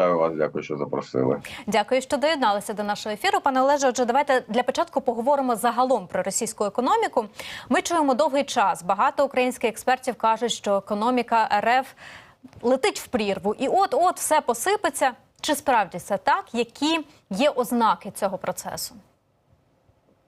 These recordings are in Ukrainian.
Вітаю вас, дякую, що запросили. Дякую, що доєдналися до нашого ефіру. Пане Олеже, отже, давайте для початку поговоримо загалом про російську економіку. Ми чуємо довгий час. Багато українських експертів кажуть, що економіка РФ летить в прірву, і от от все посипеться. Чи справді це так? Які є ознаки цього процесу?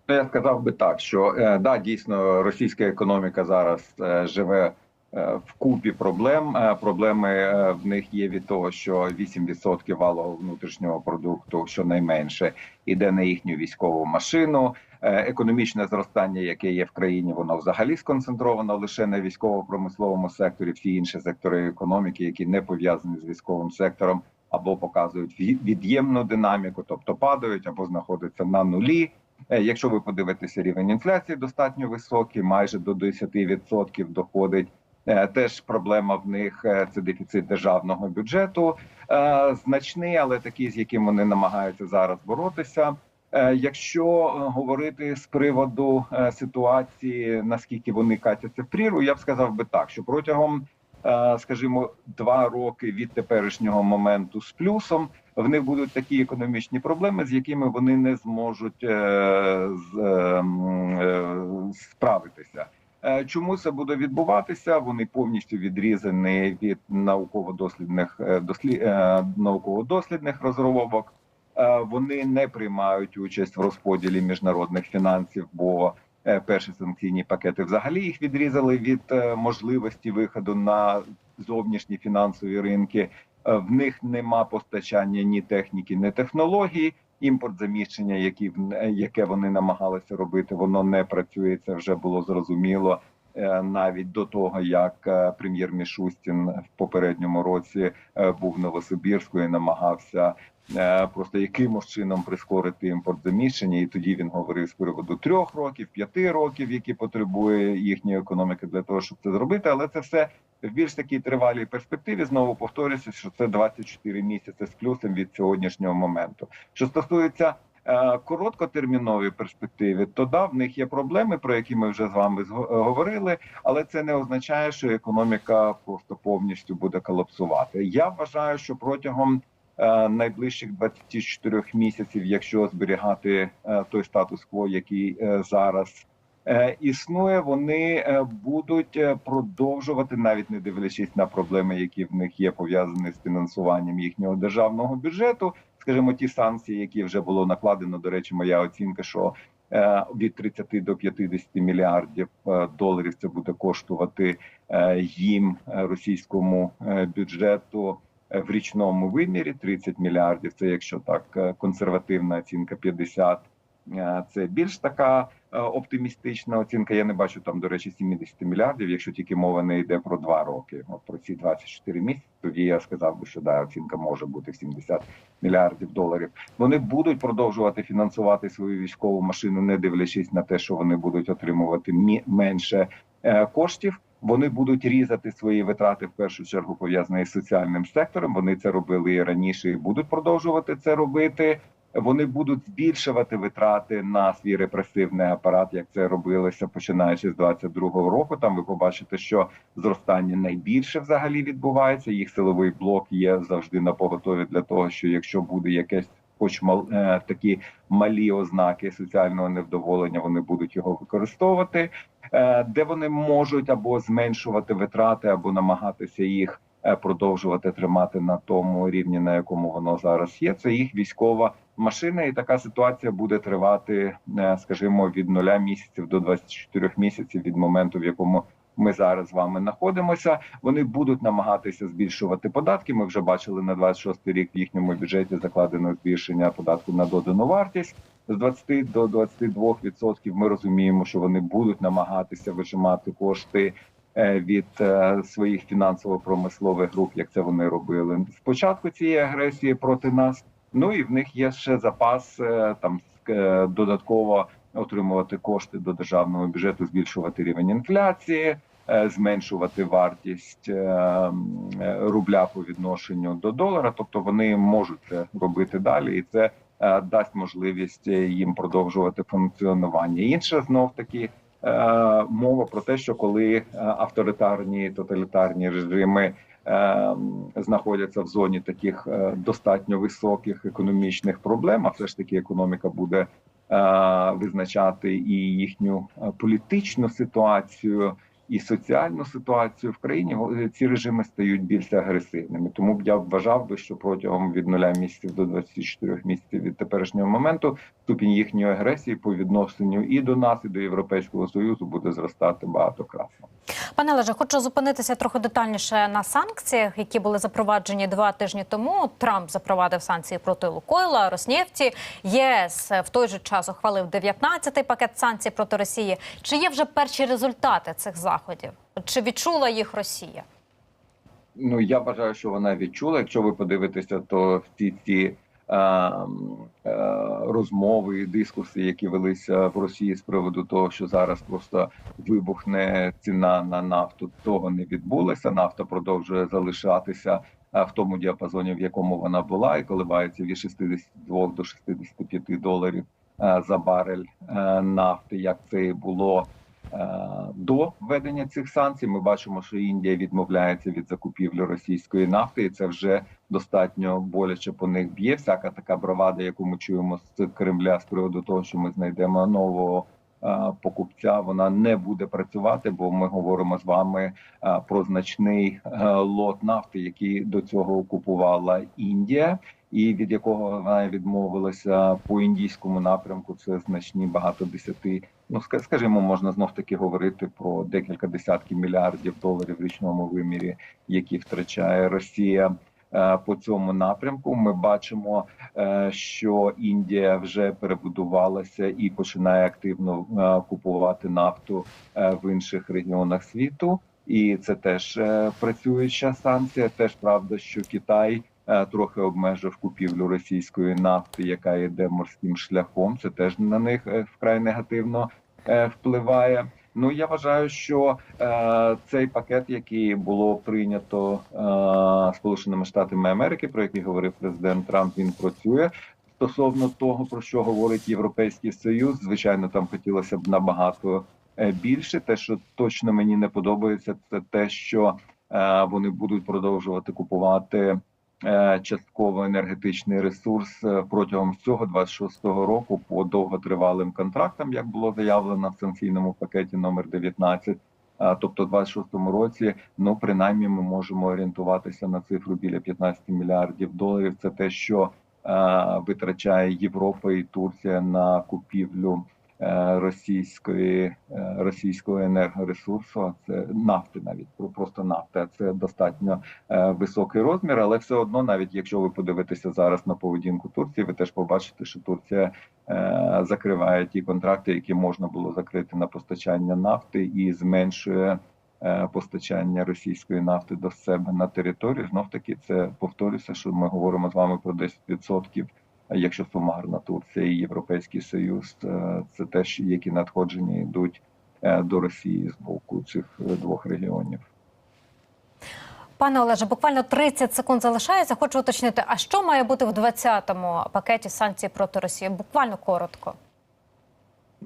Ну, Я сказав би так, що е, да, дійсно російська економіка зараз е, живе в купі проблем. Е, Проблеми е, в них є від того, що 8% валового внутрішнього продукту, щонайменше, іде на їхню військову машину. Е, Економічне зростання, яке є в країні, воно взагалі сконцентровано лише на військово-промисловому секторі. Всі інші сектори економіки, які не пов'язані з військовим сектором, або показують ві- від'ємну динаміку, тобто падають або знаходяться на нулі. Е, Якщо ви подивитеся, рівень інфляції достатньо високий, майже до 10% доходить. Е, Теж проблема в них е, це дефіцит державного бюджету, е, значний, але такий, з яким вони намагаються зараз боротися. Якщо говорити з приводу ситуації, наскільки вони катяться в прірву, я б сказав би так, що протягом, скажімо, два роки від теперішнього моменту з плюсом в них будуть такі економічні проблеми, з якими вони не зможуть е, з, е, м, е, справитися. Е, Чому це буде відбуватися? Вони повністю відрізані від науково-дослідних е, дослі, е, науково-дослідних розробок. Вони не приймають участь в розподілі міжнародних фінансів, бо перші санкційні пакети взагалі їх відрізали від можливості виходу на зовнішні фінансові ринки. В них нема постачання ні техніки, ні технології. Імпорт заміщення, які е, яке вони намагалися робити, воно не працює. Це вже було зрозуміло навіть до того, як е, прем'єр Мішустін в попередньому році е, був в і намагався е, просто якимось чином прискорити імпорт заміщення. І тоді він говорив з приводу трьох років, п'яти років, які потребує їхня економіка для того, щоб це зробити. Але це все в більш такій тривалій перспективі. Знову повторюся, що це 24 місяці з плюсом від сьогоднішнього моменту. Що стосується е, короткотермінової перспективи, то да, в них є проблеми, про які ми вже з вами зго- говорили, але це не означає, що економіка просто повністю буде колапсувати. Я вважаю, що протягом е, найближчих 24 місяців, якщо зберігати е, той статус-кво, який е, зараз е, існує, вони е, будуть е, продовжувати, навіть не дивлячись на проблеми, які в них є пов'язані з фінансуванням їхнього державного бюджету. Скажімо, ті санкції, які вже було накладено. До речі, моя оцінка, що е, від 30 до 50 мільярдів е, доларів це буде коштувати е, їм російському бюджету в річному вимірі 30 мільярдів. Це якщо так консервативна оцінка 50 Е, Це більш така оптимістична оцінка. Я не бачу там, до речі, 70 мільярдів, якщо тільки мова не йде про два роки. От про ці 24 місяці. Тоді я сказав би, що да, оцінка може бути в 70 мільярдів доларів. Вони будуть продовжувати фінансувати свою військову машину, не дивлячись на те, що вони будуть отримувати менше е, коштів. Вони будуть різати свої витрати в першу чергу пов'язані з соціальним сектором. Вони це робили і раніше, і будуть продовжувати це робити. Вони будуть збільшувати витрати на свій репресивний апарат, як це робилося починаючи з 22-го року. Там ви побачите, що зростання найбільше взагалі відбувається. Їх силовий блок є завжди на поготові для того, що якщо буде якесь, хоч мал е, такі малі ознаки соціального невдоволення, вони будуть його використовувати, е, де вони можуть або зменшувати витрати, або намагатися їх продовжувати тримати на тому рівні, на якому воно зараз є. Це їх військова машина, і така ситуація буде тривати, е, скажімо, від нуля місяців до 24 місяців від моменту, в якому ми зараз з вами знаходимося. Вони будуть намагатися збільшувати податки. Ми вже бачили на 26 рік в їхньому бюджеті закладено збільшення податку на додану вартість. З 20 до 22 відсотків ми розуміємо, що вони будуть намагатися вижимати кошти е, від е, своїх фінансово-промислових груп, як це вони робили спочатку цієї агресії проти нас. Ну і в них є ще запас е, там е, додатково отримувати кошти до державного бюджету, збільшувати рівень інфляції, е, зменшувати вартість е, е, рубля по відношенню до долара. Тобто вони можуть це робити далі, і це е, дасть можливість е, їм продовжувати функціонування. Інше знов таки. Е, Мова про те, що коли е, авторитарні тоталітарні режими е, знаходяться в зоні таких достатньо високих економічних проблем. А все ж таки економіка буде визначати і їхню політичну ситуацію. І соціальну ситуацію в країні ці режими стають більш агресивними. Тому б я вважав би, що протягом від 0 місяців до 24 місяців від теперішнього моменту ступінь їхньої агресії по відношенню і до нас, і до Європейського союзу буде зростати багатократно. Пане Олеже, хочу зупинитися трохи детальніше на санкціях, які були запроваджені два тижні тому. Трамп запровадив санкції проти Лукойла, Роснефті. ЄС в той же час ухвалив 19-й пакет санкцій проти Росії. Чи є вже перші результати цих заходів? Чи відчула їх Росія? Ну я вважаю, що вона відчула. Якщо ви подивитеся, то всі ці е, е, розмови дискуси, які велися в Росії з приводу того, що зараз просто вибухне ціна на нафту, того не відбулося. Нафта продовжує залишатися в тому діапазоні, в якому вона була, і коливається від 62 до 65 доларів за барель нафти, як це і було. Е, До введення цих санкцій ми бачимо, що Індія відмовляється від закупівлі російської нафти, і це вже достатньо боляче по них б'є. Всяка така бравада, яку ми чуємо з Кремля з приводу того, що ми знайдемо нового покупця, вона не буде працювати, бо ми говоримо з вами про значний е, лот нафти, який до цього купувала Індія. І від якого вона відмовилася по індійському напрямку, це значні багато десяти ну ска- скажімо, можна знов таки говорити про декілька десятків мільярдів доларів в річному вимірі, які втрачає Росія. Е, По цьому напрямку ми бачимо, е, що Індія вже перебудувалася і починає активно е, купувати нафту в інших регіонах світу, і це теж працююча санкція. Теж правда, що Китай трохи обмежив купівлю російської нафти, яка йде морським шляхом. Це теж на них вкрай негативно впливає. Ну я вважаю, що е, цей пакет, який було прийнято е, Сполученими Штатами Америки, про який говорив президент Трамп, він працює. Стосовно того, про що говорить Європейський Союз, звичайно, там хотілося б набагато е, більше. Те, що точно мені не подобається, це те, що е, вони будуть продовжувати купувати частково енергетичний ресурс е, протягом цього 26-го року по довготривалим контрактам, як було заявлено в санкційному пакеті номер 19. Тобто, в 26-му році, ну принаймні, ми можемо орієнтуватися на цифру біля 15 мільярдів доларів. Це те, що е, витрачає Європа і Турція на купівлю е, російської е, російського енергоресурсу. Це нафти, навіть про- просто нафти. Це достатньо е, високий розмір, але все одно, навіть якщо ви подивитеся зараз на поведінку Турції, ви теж побачите, що Турція е, закриває ті контракти, які можна було закрити на постачання нафти, і зменшує е, постачання російської нафти до себе на територію. Знов таки, це повторюся, що ми говоримо з вами про 10%, Якщо сумарна Турція і Європейський Союз, е, це теж які надходження йдуть е, до Росії з боку цих е, двох регіонів. Пане Олеже, буквально 30 секунд залишається. Хочу уточнити, а що має бути в 20-му пакеті санкцій проти Росії? Буквально коротко.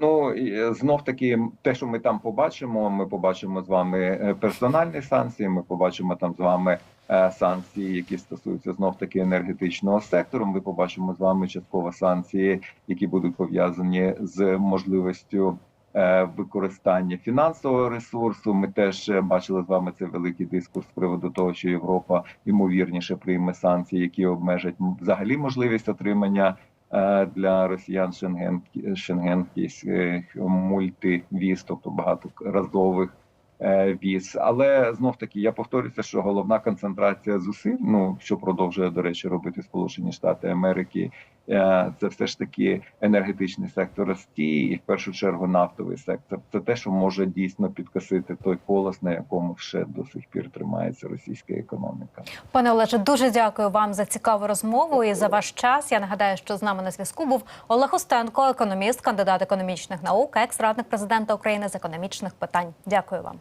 Ну і знов таки, те, що ми там побачимо, ми побачимо з вами е, персональні санкції. Ми побачимо там з вами е, санкції, які стосуються знов таки енергетичного сектору. Ми побачимо з вами частково санкції, які будуть пов'язані з можливістю е, використання фінансового ресурсу. Ми теж е, бачили з вами цей великий дискурс з приводу того, що Європа ймовірніше прийме санкції, які обмежать взагалі можливість отримання е, для росіян шенген шенгенських мультивіз, тобто багаторазових е, віз. Але знов таки я повторюся, що головна концентрація зусиль, ну що продовжує до речі робити Сполучені Штати Америки, е, це все ж таки енергетичний сектор Росії, і в першу чергу нафтовий сектор. Це те, що може дійсно підкосити той колос, на якому ще до сих пір тримається російська економіка. Пане Олеже, дуже дякую вам за цікаву розмову і за ваш час. Я нагадаю, що з нами на зв'язку був Олег Остенко, економіст, кандидат економічних наук, екс-радник президента України з економічних питань. Дякую вам.